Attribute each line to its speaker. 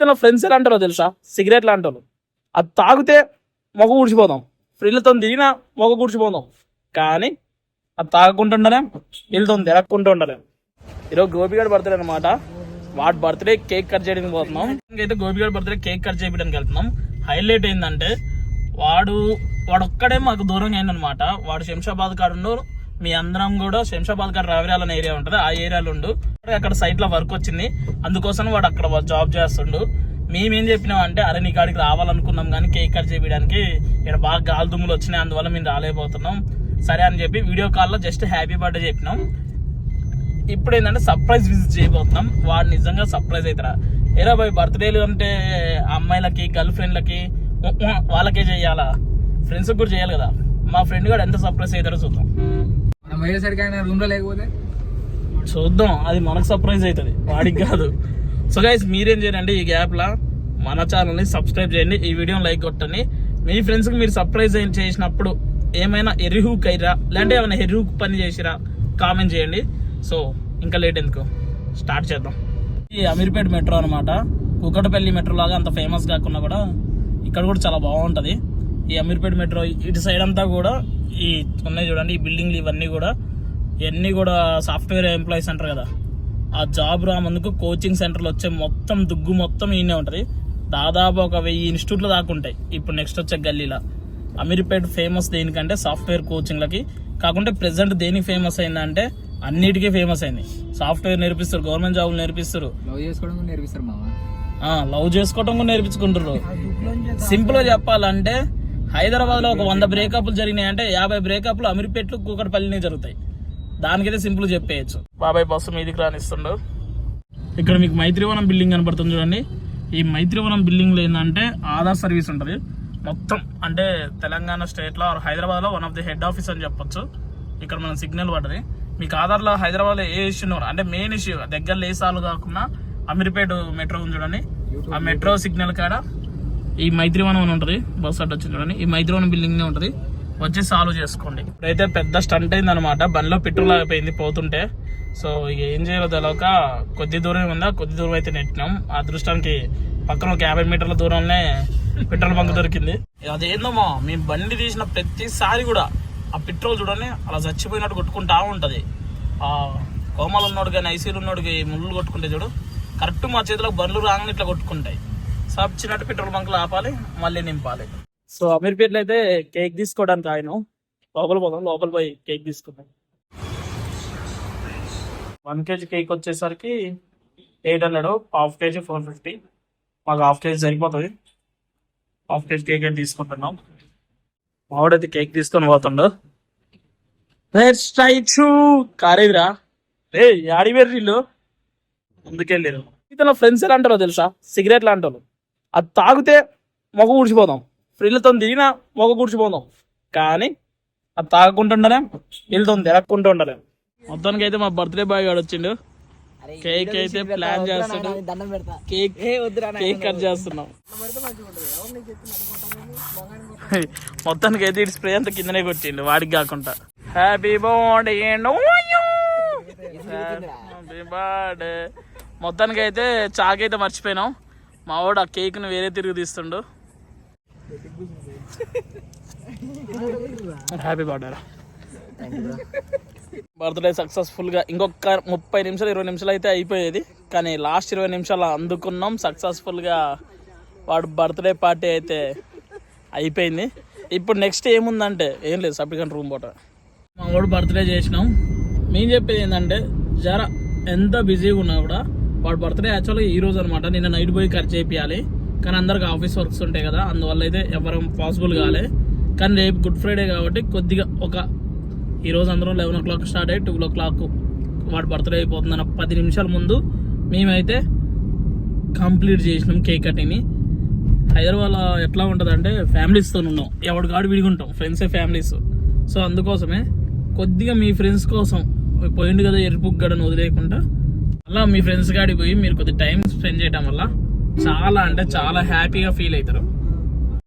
Speaker 1: ఇతను ఫ్రెండ్స్ ఎలా అంటారో తెలుసా? సిగరెట్లు అంటారు అది తాగితే మొగ కూడిచిపోదాం ఫ్రీలతో దిగిన మొగ కూర్చిపోదాం కానీ అది తాగకుండా ఉండలేం వీళ్ళతో తిరగకుండా ఉండలేం ఈరోజు గోపిగాడు బర్త్డే అనమాట వాడి బర్త్డే కేక్ కట్ చేయడానికి పోతున్నాం. ఇంకైతే గోపిగాడు బర్త్డే కేక్ కట్ చేయడానికి వెళ్తున్నాం. హైలైట్ ఏంటంటే వాడు వాడు ఒక్కడే మాకు దూరంగా అయిందనమాట వాడు శంషాబాద్ కాడు మీ అందరం కూడా శంషాబాద్ గారు రావిరాల అనే ఏరియా ఉంటుంది ఆ ఏరియాలో ఉండు అక్కడ సైట్లో వర్క్ వచ్చింది. అందుకోసం వాడు అక్కడ జాబ్ చేస్తుండు. మేమేం చెప్పినాం అంటే అరే నీ కాడికి రావాలనుకున్నాం కానీ కేక్ కట్ చేయడానికి ఇక్కడ బాగా గాలి దుమ్ములు వచ్చినాయి అందువల్ల మేము రాలేకపోతున్నాం. సరే అని చెప్పి వీడియో కాల్లో జస్ట్ హ్యాపీ బర్త్డే చెప్పినాం. ఇప్పుడు ఏంటంటే సర్ప్రైజ్ విజిట్ చేయబోతున్నాం. వాడు నిజంగా సర్ప్రైజ్ అవుతారా ఏరా బాయ్ బర్త్డేలు అంటే అమ్మాయిలకి గర్ల్ ఫ్రెండ్లకి వాళ్ళకే చేయాలా? ఫ్రెండ్స్ కూడా చేయాలి కదా? మా ఫ్రెండ్ కూడా ఎంత సర్ప్రైజ్ అవుతారో చూద్దాం.
Speaker 2: మనం అయ్యేసరికి ఆయన రూమ్లో లేకపోతే?
Speaker 1: చూద్దాం. అది మనకు సర్ప్రైజ్ అవుతుంది. వాడికి కాదు. సో గైస్ మీరేం చేయండి ఈ గ్యాప్ లా మన ఛానల్ని సబ్స్క్రైబ్ చేయండి. ఈ వీడియోని లైక్ కొట్టండి. మీ ఫ్రెండ్స్కి మీరు సర్ప్రైజ్ చేసినప్పుడు ఏమైనా ఎరిహూక్ అయిరా లేదంటే ఏమైనా ఎరిహూక్ పని చేసిరా కామెంట్ చేయండి. సో ఇంకా లేట్ ఎందుకు? స్టార్ట్ చేద్దాం. ఈ అమీర్పేట మెట్రో అనమాట కుక్కటపల్లి మెట్రో లాగా అంత ఫేమస్ కాకుండా కూడా ఇక్కడ కూడా చాలా బాగుంటుంది. ఈ అమీర్పేట మెట్రో ఇటు సైడ్ అంతా కూడా ఈ ఉన్నాయి చూడండి ఈ బిల్డింగ్లు ఇవన్నీ కూడా. ఇవన్నీ కూడా సాఫ్ట్వేర్ ఎంప్లాయీస్ అంటారు కదా. ఆ జాబ్ రామందుకు కోచింగ్ సెంటర్లు వచ్చే మొత్తం దుగ్గు మొత్తం ఈయనే ఉంటుంది. దాదాపు ఒక వెయ్యి ఇన్స్టిట్యూట్లు దాకా ఉంటాయి. ఇప్పుడు నెక్స్ట్ వచ్చే గల్లీలో. అమీర్పేట్ ఫేమస్ దేనికంటే సాఫ్ట్వేర్ కోచింగ్లకి కాకుంటే ప్రెసెంట్ దేనికి ఫేమస్ అయిందంటే అన్నిటికీ ఫేమస్ అయింది. సాఫ్ట్వేర్ నేర్పిస్తారు గవర్నమెంట్ జాబులు నేర్పిస్తారు.
Speaker 2: లవ్ చేసుకోవడం నేర్పిస్తారు
Speaker 1: లవ్ చేసుకోవటం కూడా నేర్పించుకుంటారు సింపుల్గా చెప్పాలంటే హైదరాబాద్లో ఒక వంద బ్రేకప్లు జరిగినాయంటే యాభై బ్రేకప్లు అమీర్పేట్లు కూకట్పల్లినే జరుగుతాయి. దానికైతే సింపుల్ చెప్పేయచ్చు. బాబాయ్ బస్సు మీదికి రానిస్తుండు. ఇక్కడ మీకు మైత్రివనం బిల్డింగ్ కనబడుతుంది చూడండి. ఈ మైత్రివనం బిల్డింగ్లో ఏంటంటే ఆధార్ సర్వీస్ ఉంటుంది. మొత్తం అంటే తెలంగాణ స్టేట్లో హైదరాబాద్లో one of the head office అని చెప్పొచ్చు. ఇక్కడ మన సిగ్నల్ పడ్డది. మీకు ఆధార్లో హైదరాబాద్లో ఏ ఇష్యూ అంటే మెయిన్ ఇష్యూ దగ్గర లేసాలు కాకుండా అమీర్పేట మెట్రో ఉంది చూడండి. ఆ మెట్రో సిగ్నల్ కాడ ఈ మైత్రివనం అని ఉంటుంది. బస్ అడ్డు వచ్చింది చూడండి. ఈ మైత్రివనం బిల్డింగ్ నే ఉంటుంది. వచ్చి సాల్వ్ చేసుకోండి. ఇప్పుడైతే పెద్ద స్టంట్ అయింది అనమాట బండిలో పెట్రోల్ అయిపోయింది పోతుంటే. సో ఇక ఏం చేయాలో తెలియక కొద్ది దూరం ఉందా? కొద్ది దూరం అయితే నెట్టినాం. ఆ అదృష్టానికి పక్కన ఒక యాభై మీటర్ల దూరంలోనే పెట్రోల్ బంక్ దొరికింది. అదేందమ్మా మేము బండి తీసిన ప్రతిసారి కూడా ఆ పెట్రోల్ చూడండి అలా చచ్చిపోయినట్టు కొట్టుకుంటా ఉంటది. ఆ కోమలు ఉన్నోడు కానీ ఐసీలు ఉన్నోడికి ముళ్ళు కొట్టుకుంటే చూడు కరెక్ట్ మా చేతిలో బండ్లు రాగానే ఇట్లా కొట్టుకుంటాయి. సచ్చినట్టు పెట్రోల్ బంకులు ఆపాలి మళ్ళీ నింపాలి. సో అమీర్పేటలో అయితే కేక్ తీసుకోవడానికి ఆయన లోపల పోదాం లోపల పోయి కేక్ తీసుకుందాం. వన్ కేజీ కేక్ వచ్చేసరికి eight hundred half KG four fifty. మాకు హాఫ్ కేజీ సరిపోతుంది. హాఫ్ కేజీ కేక్ అయితే తీసుకుంటున్నాం. మావాడైతే కేక్ తీసుకొని పోతుండు. కారేదిరా రే. యాడి వెర్రీలు ముందుకెళ్ళారు ఇతను ఫ్రెండ్స్ ఎలా అంటారో తెలుసా? సిగరెట్లు అంటారు. అది తాగితే మొగ కూర్చిపోదాం ఫ్రిల్తో దిగినా మొగ కూర్చిపోదాం కానీ అది తాగకుండా ఉండలేం వీళ్ళతో తిరగకుండా ఉండలేం. మొత్తానికి అయితే మా బర్త్డే బాయ్ గాడు వచ్చిండు. కేక్ అయితే ప్లాన్ చేస్తాడు. కేక్ కేక్ కట్ చేస్తున్నాం. మొత్తానికి అయితే ఇటు స్ప్రే అంతా కిందనే కొట్టిండు వాడికి కాకుండా. హ్యాపీ బర్త్డే హ్యాపీ బర్త్డే మొత్తానికి అయితే చాక్ అయితే మర్చిపోయినాం. మా వాడు ఆ కేక్ను వేరే తిరిగి తీస్తుండు. హ్యాపీ బర్త్డే బర్త్డే సక్సెస్ఫుల్గా ఇంకొక ముప్పై నిమిషాలు ఇరవై నిమిషాలు అయితే అయిపోయేది. కానీ లాస్ట్ ఇరవై నిమిషాలు అందుకున్నాం. సక్సెస్ఫుల్గా వాడు బర్త్డే పార్టీ అయితే అయిపోయింది. ఇప్పుడు నెక్స్ట్ ఏముందంటే ఏం లేదు సబ్లికంట్ రూమ్ పోట మా వాడు బర్త్డే చేసినాం. మేము చెప్పేది ఏంటంటే జర ఎంత బిజీగా ఉన్నా కూడా వాడు బర్త్డే యాక్చువల్గా ఈ రోజు అనమాట నిన్న నైట్ పోయి ఖర్చు చేయాలి కానీ అందరికి ఆఫీస్ వర్క్స్ ఉంటాయి కదా. అందువల్ల అయితే ఎవరం పాసిబుల్ కాలే. కానీ రేపు గుడ్ ఫ్రైడే కాబట్టి కొద్దిగా ఒక ఈ రోజు అందరం లెవెన్ ఓ క్లాక్ స్టార్ట్ అయ్యి టూ ఓ క్లాక్ వాడు బర్త్డే అయిపోతుందన్న పది నిమిషాల ముందు మేమైతే కంప్లీట్ చేసినాం కేక్ కటింగ్ని హైదరాబాద్లో ఎట్లా ఉంటుంది అంటే ఫ్యామిలీస్తో ఉన్నాం. ఎవడు కాడు విడిగుంటాం ఫ్రెండ్సే ఫ్యామిలీస్ సో అందుకోసమే కొద్దిగా మీ ఫ్రెండ్స్ కోసం పోయిండు కదా ఎరుపు గడను వదిలేయకుండా అలా మీ ఫ్రెండ్స్ కాడికి పోయి మీరు కొద్ది టైం స్పెండ్ చేయడం వల్ల చాలా అంటే చాలా హ్యాపీగా ఫీల్ అవుతారు.